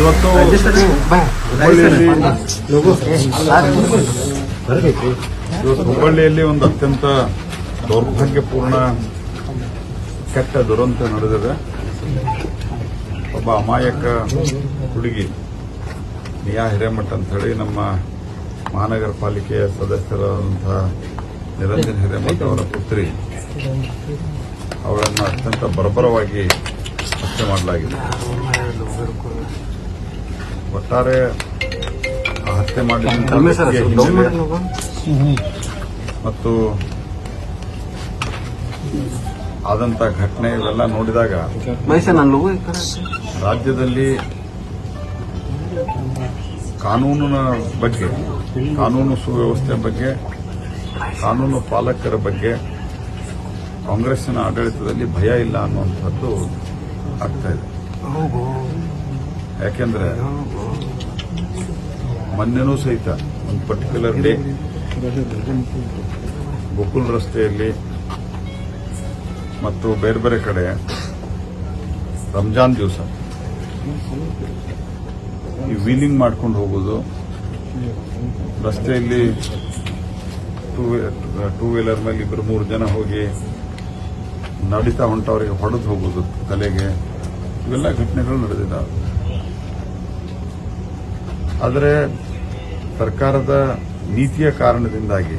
ಇವತ್ತು ಇವತ್ತು ಹುಬ್ಬಳ್ಳಿಯಲ್ಲಿ ಒಂದು ಅತ್ಯಂತ ದೌರ್ಭಾಗ್ಯಪೂರ್ಣ ಕೆಟ್ಟ ದುರಂತ ನಡೆದಿದೆ. ಒಬ್ಬ ಅಮಾಯಕ ಹುಡುಗಿ ನಿಯಾ ಹಿರೇಮಠ ಅಂತ ಹೇಳಿ ನಮ್ಮ ಮಹಾನಗರ ಪಾಲಿಕೆಯ ಸದಸ್ಯರಾದಂತಹ ನಿರಂಜನ್ ಹಿರೇಮಠ ಅವರ ಪುತ್ರಿ. ಅವರನ್ನು ಅತ್ಯಂತ ಬರ್ಬರವಾಗಿ ಹತ್ಯೆ ಮಾಡಲಾಗಿದೆ. ಒಟ್ಟಾರೆ ಹತ್ಯೆ ಮಾಡಿದಂಥ ವ್ಯಕ್ತಿಯ ಮತ್ತು ಆದಂತ ಘಟನೆ ಇವೆಲ್ಲ ನೋಡಿದಾಗ ರಾಜ್ಯದಲ್ಲಿ ಕಾನೂನಿನ ಬಗ್ಗೆ ಕಾನೂನು ಸುವ್ಯವಸ್ಥೆ ಬಗ್ಗೆ ಕಾನೂನು ಪಾಲಕರ ಬಗ್ಗೆ ಕಾಂಗ್ರೆಸ್ಸಿನ ಆಡಳಿತದಲ್ಲಿ ಭಯ ಇಲ್ಲ ಅನ್ನುವಂಥದ್ದು ಆಗ್ತಾ ಇದೆ. ಯಾಕೆಂದ್ರೆ ಮೊನ್ನೆನೂ ಸಹಿತ ಒಂದು ಪರ್ಟಿಕ್ಯುಲರ್ ಡೇ ಗೋಕುಲ್ ರಸ್ತೆಯಲ್ಲಿ ಮತ್ತು ಬೇರೆ ಬೇರೆ ಕಡೆ ರಂಜಾನ್ ದಿವಸ ಈ ವೀಲಿಂಗ್ ಮಾಡ್ಕೊಂಡು ಹೋಗೋದು, ರಸ್ತೆಯಲ್ಲಿ ಟೂ ಟೂ ವೀಲರ್ ಮೇಲೆ ಇಬ್ಬರು ಮೂರು ಜನ ಹೋಗಿ ನಡೀತಾ ಹೊಂಟವರಿಗೆ ಹೊಡೆದು ಹೋಗೋದು, ತಲೆಗೆ ಇವೆಲ್ಲ ಘಟನೆಗಳು ನಡೆದಿದ್ದಾವೆ. ಆದರೆ ಸರ್ಕಾರದ ನೀತಿಯ ಕಾರಣದಿಂದಾಗಿ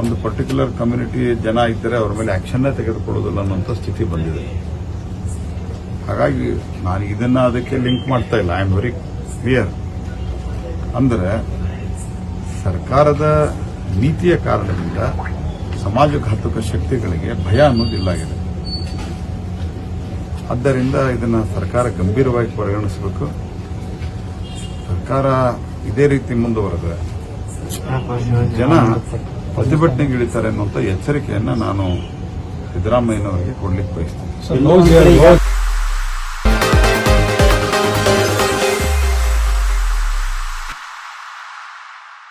ಒಂದು ಪರ್ಟಿಕ್ಯುಲರ್ ಕಮ್ಯುನಿಟಿ ಜನ ಇದ್ದರೆ ಅವರ ಮೇಲೆ ಆಕ್ಷನ್ನೇ ತೆಗೆದುಕೊಳ್ಳೋದಿಲ್ಲ ಅನ್ನೋಂಥ ಸ್ಥಿತಿ ಬಂದಿದೆ. ಹಾಗಾಗಿ ನಾನು ಇದನ್ನು ಅದಕ್ಕೆ ಲಿಂಕ್ ಮಾಡ್ತಾ ಇಲ್ಲ. ಐ ಆಮ್ ವೆರಿ ಕ್ಲಿಯರ್ ಅಂದರೆ ಸರ್ಕಾರದ ನೀತಿಯ ಕಾರಣದಿಂದ ಸಮಾಜಘಾತಕ ಶಕ್ತಿಗಳಿಗೆ ಭಯ ಅನ್ನೋದಿಲ್ಲಾಗಿದೆ ಆದ್ದರಿಂದ ಇದನ್ನು ಸರ್ಕಾರ ಗಂಭೀರವಾಗಿ ಪರಿಗಣಿಸಬೇಕು. ಸರ್ಕಾರ ಇದೇ ರೀತಿ ಮುಂದುವರೆದ್ರೆ ಜನ ಪ್ರತಿಭಟನೆಗೆ ಇಳಿತಾರೆ ಅನ್ನುವಂಥ ಎಚ್ಚರಿಕೆಯನ್ನ ನಾನು ಸಿದ್ದರಾಮಯ್ಯನವರಿಗೆ ಕೊಡ್ಲಿಕ್ಕೆ ಬಯಸ್ತೇನೆ.